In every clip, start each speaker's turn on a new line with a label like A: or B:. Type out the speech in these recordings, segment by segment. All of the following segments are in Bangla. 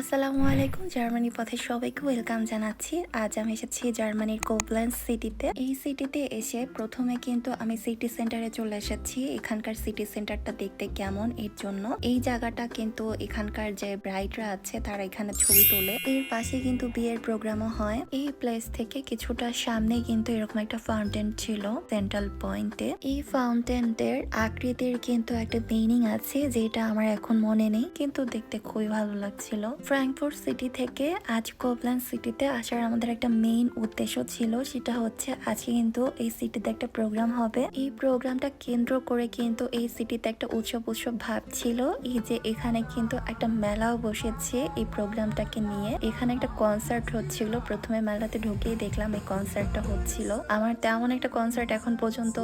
A: আসসালামু আলাইকুম, জার্মানি পথে সবাইকে ওয়েলকাম জানাচ্ছি। আজ আমি এসেছি জার্মানির কোবলেন্স সিটিতে। এই সিটিতে এসে প্রথমে কিন্তু আমি সিটি সেন্টারে চলে এসেছি। এখানকার সিটি সেন্টারটা দেখতে কেমন এর জন্য। এই জায়গাটা কিন্তু এখানকার যে ব্রাইডরা আছে, তারা এখানে ছবি তোলে। এর পাশে কিন্তু বিয়ের প্রোগ্রামও হয়। এই প্লেস থেকে কিছুটা সামনে কিন্তু এরকম একটা ফাউন্টেন ছিল সেন্ট্রাল পয়েন্টে। এই ফাউন্টেনদের আকৃতির কিন্তু একটা মিনিং আছে, যেটা আমার এখন মনে নেই, কিন্তু দেখতে খুবই ভালো লাগছিল। ফ্র্যাঙ্কফুর্ট সিটি থেকে আজ কোবল্যান্ড সিটিতে আসার আমাদের একটা মেইন উদ্দেশ্য ছিল, সেটা হচ্ছে আজকে কিন্তু এই সিটিতে একটা প্রোগ্রাম হবে। এই প্রোগ্রামটা কেন্দ্র করে কিন্তু এই সিটিতে একটা উৎসব উৎসব ভাব ছিল। এই যে এখানে কিন্তু একটা মেলাও বসেছে এই প্রোগ্রামটাকে নিয়ে। এখানে একটা কনসার্ট হচ্ছিল, প্রথমে মেলাতে ঢুকেই দেখলাম এই কনসার্টটা হচ্ছিল। আমার তেমন একটা কনসার্ট এখন পর্যন্ত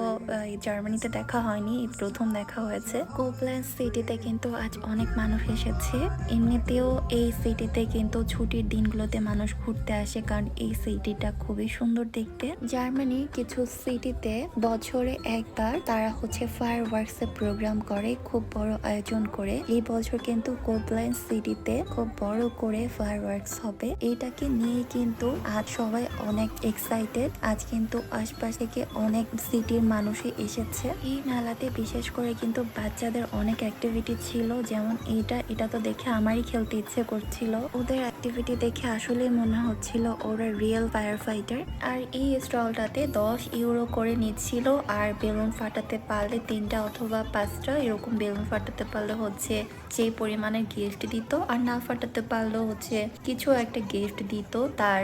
A: জার্মানিতে দেখা হয়নি, এই প্রথম দেখা হয়েছে। কোবল্যান্ড সিটিতে কিন্তু আজ অনেক মানুষ এসেছে। এমনিতেও এই সিটিতে কিন্তু ছুটির দিনগুলোতে মানুষ ঘুরতে আসে কারণ এই সিটিটা খুবই সুন্দর দেখতে। জার্মানির কিছু সিটিতে বছরে একবার তারা হচ্ছে ফায়ার ওয়ার্কস প্রোগ্রাম করে, খুব বড় আয়োজন করে। এই বছর কিন্তু কোবল্যান্ড সিটিতে খুব বড় করে ফায়ার ওয়ার্কস হবে। এটাকে নিয়ে কিন্তু আজ সবাই অনেক এক্সাইটেড আজ কিন্তু আশপাশ থেকে অনেক সিটির মানুষই এসেছে। এই মেলাতে বিশেষ করে কিন্তু বাচ্চাদের অনেক অ্যাক্টিভিটি ছিল, যেমন এটা। এটা তো দেখে আমারই খেলতে ইচ্ছে করছিল। ওদের অ্যাক্টিভিটি দেখে আসলে মনে হচ্ছিল ওরা রিয়েল ফায়ার ফাইটার আর এই স্টলটাতে দশ ইউরো করে নিচ্ছিল, আর বেলুন ফাটাতে পারলে তিনটা অথবা পাঁচটা, এরকম বেলুন ফাটাতে পারলে হচ্ছে যে পরিমাণে গিফট দিত, আর না ফাটাতে পারলেও হচ্ছে কিছু একটা গিফট দিত তার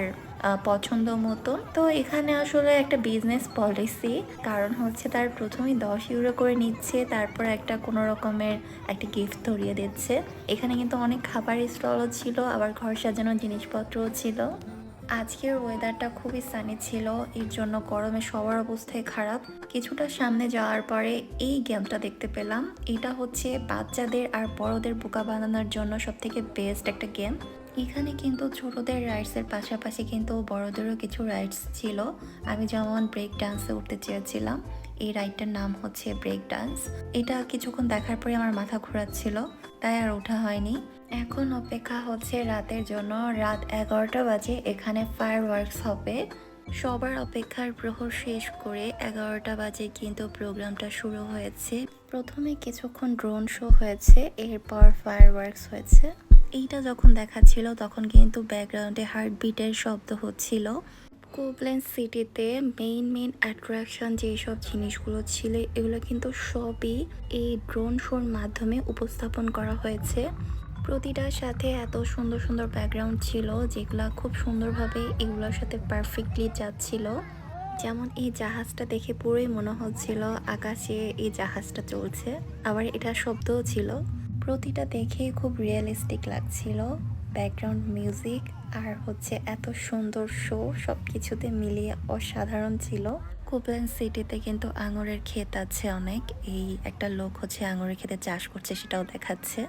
A: পছন্দ মতো। তো এখানে আসলে একটা বিজনেস পলিসি কারণ হচ্ছে তার প্রথমেই দশ ইউরো করে নিচ্ছে, তারপর একটা কোনো রকমের একটা গিফট ধরিয়ে দিচ্ছে। এখানে কিন্তু অনেক খাবারের স্টলও ছিল, আবার ঘর সাজানোর জিনিসপত্রও ছিল। আজকের ওয়েদারটা খুবই সানি ছিল, এর জন্য গরমে সবার অবস্থায় খারাপ। কিছুটা সামনে যাওয়ার পরে এই গেমটা দেখতে পেলাম। এটা হচ্ছে বাচ্চাদের আর বড়দের বোকা বানানোর জন্য সব থেকে বেস্ট একটা গেম এখানে কিন্তু ছোটদের রাইডসের পাশাপাশি কিন্তু বড়দেরও কিছু রাইডস ছিল। আমি যেমন ব্রেক ডান্সে উঠতে চেয়েছিলাম, এই রাইডটার নাম হচ্ছে ব্রেক ডান্স এটা কিছুক্ষণ দেখার পরে আমার মাথা ঘোরাচ্ছিল, তাই আর ওঠা হয়নি। এখন অপেক্ষা হচ্ছে রাতের জন্য। রাত এগারোটা বাজে, এখানে ফায়ার ওয়ার্কস হবে। সবার অপেক্ষার প্রহর শেষ করে এগারোটা বাজে কিন্তু প্রোগ্রামটা শুরু হয়েছে। প্রথমে কিছুক্ষণ ড্রোন শো হয়েছে, এরপর ফায়ার ওয়ার্কস হয়েছে। এইটা যখন দেখাচ্ছিল, তখন কিন্তু ব্যাকগ্রাউন্ডে হার্টবিটের শব্দ হচ্ছিল। কোবলেন্স সিটিতে মেইন মেইন অ্যাট্রাকশন যেসব জিনিসগুলো ছিল, এগুলো কিন্তু সবই এই ড্রোন শোর মাধ্যমে উপস্থাপন করা হয়েছে। প্রতিটার সাথে এত সুন্দর সুন্দর ব্যাকগ্রাউন্ড ছিল, যেগুলো খুব সুন্দরভাবে এগুলোর সাথে পারফেক্টলি যাচ্ছিল। যেমন এই জাহাজটা দেখে পুরোই মনে হচ্ছিল আকাশে এই জাহাজটা চলছে, আবার এটা শব্দও ছিল। প্রতিটা দেখে খুব রিয়েলিস্টিক লাগছিল। ব্যাকগ্রাউন্ড মিউজিক আর হচ্ছে এত সুন্দর শো সব কিছুতে মিলিয়ে অসাধারণ ছিল। কোপলেন সিটিতে কিন্তু আঙুরের ক্ষেত আছে অনেক। এই একটা লোক হচ্ছে আঙুরের ক্ষেতে চাষ করছে, সেটাও দেখাচ্ছে।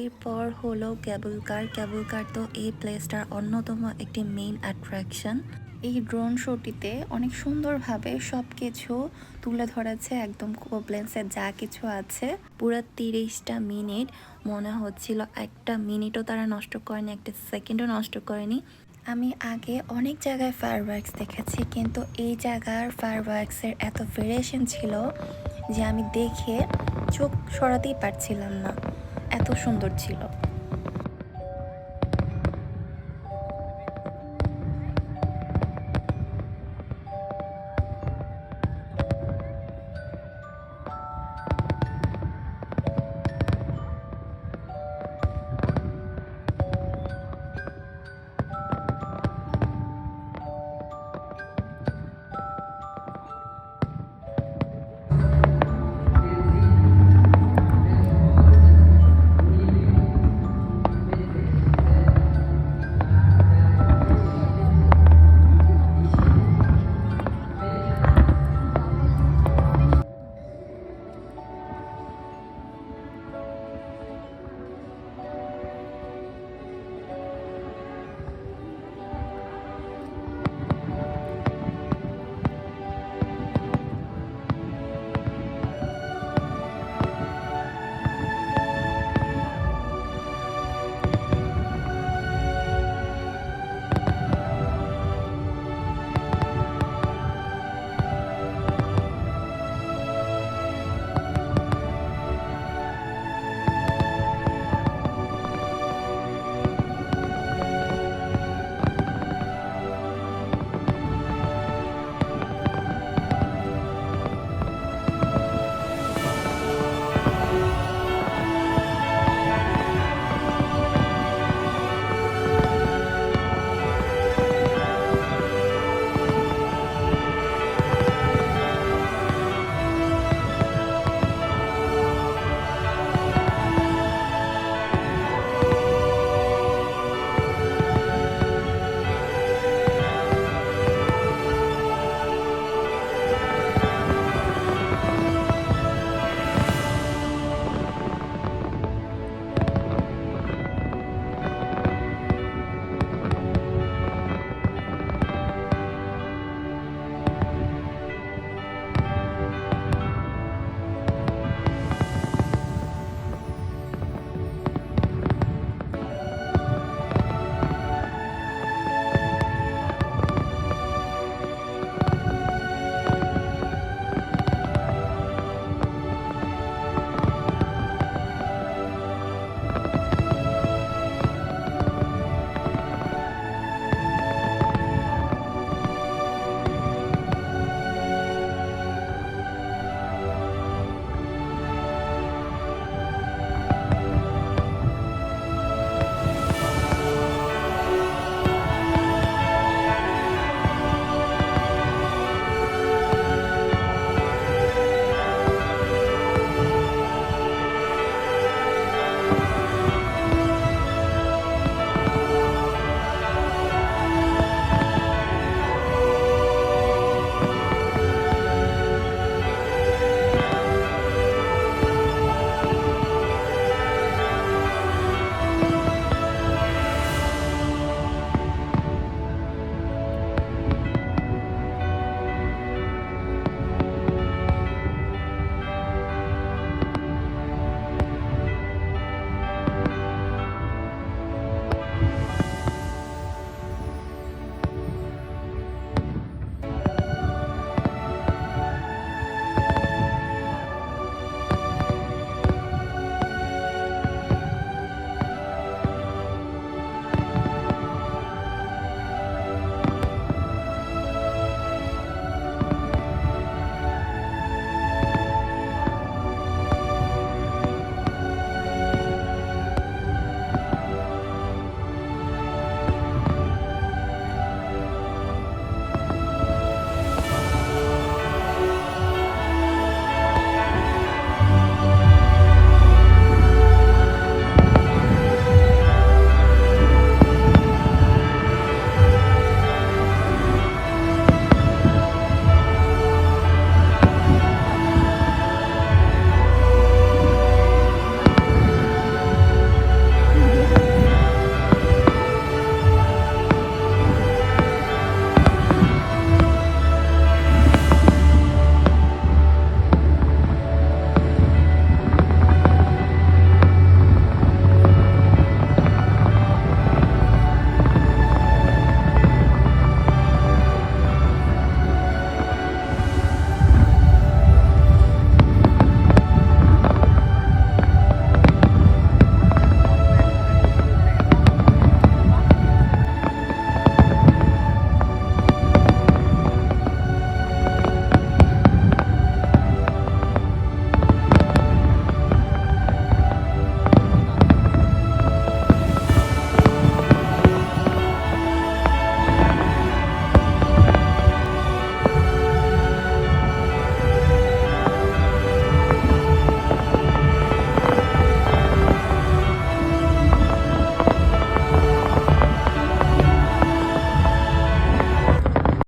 A: এরপর হলো ক্যাবল কার ক্যাবল কার তো এই প্লেসটার অন্যতম একটি মেইন অ্যাট্রাকশন এই ড্রোন শোটিতে অনেক সুন্দরভাবে সব কিছু তুলে ধরেছে একদম কোবলেন্সের যা কিছু আছে। পুরো তিরিশটা মিনিট মনে হচ্ছিল একটা মিনিটও তারা নষ্ট করেনি, একটা সেকেন্ডও নষ্ট করেনি। আমি আগে অনেক জায়গায় ফায়ার দেখেছি, কিন্তু এই জায়গার ফায়ার এত ভেরিয়েশন ছিল যে আমি দেখে চোখ সরাতেই পারছিলাম না। এত সুন্দর ছিল।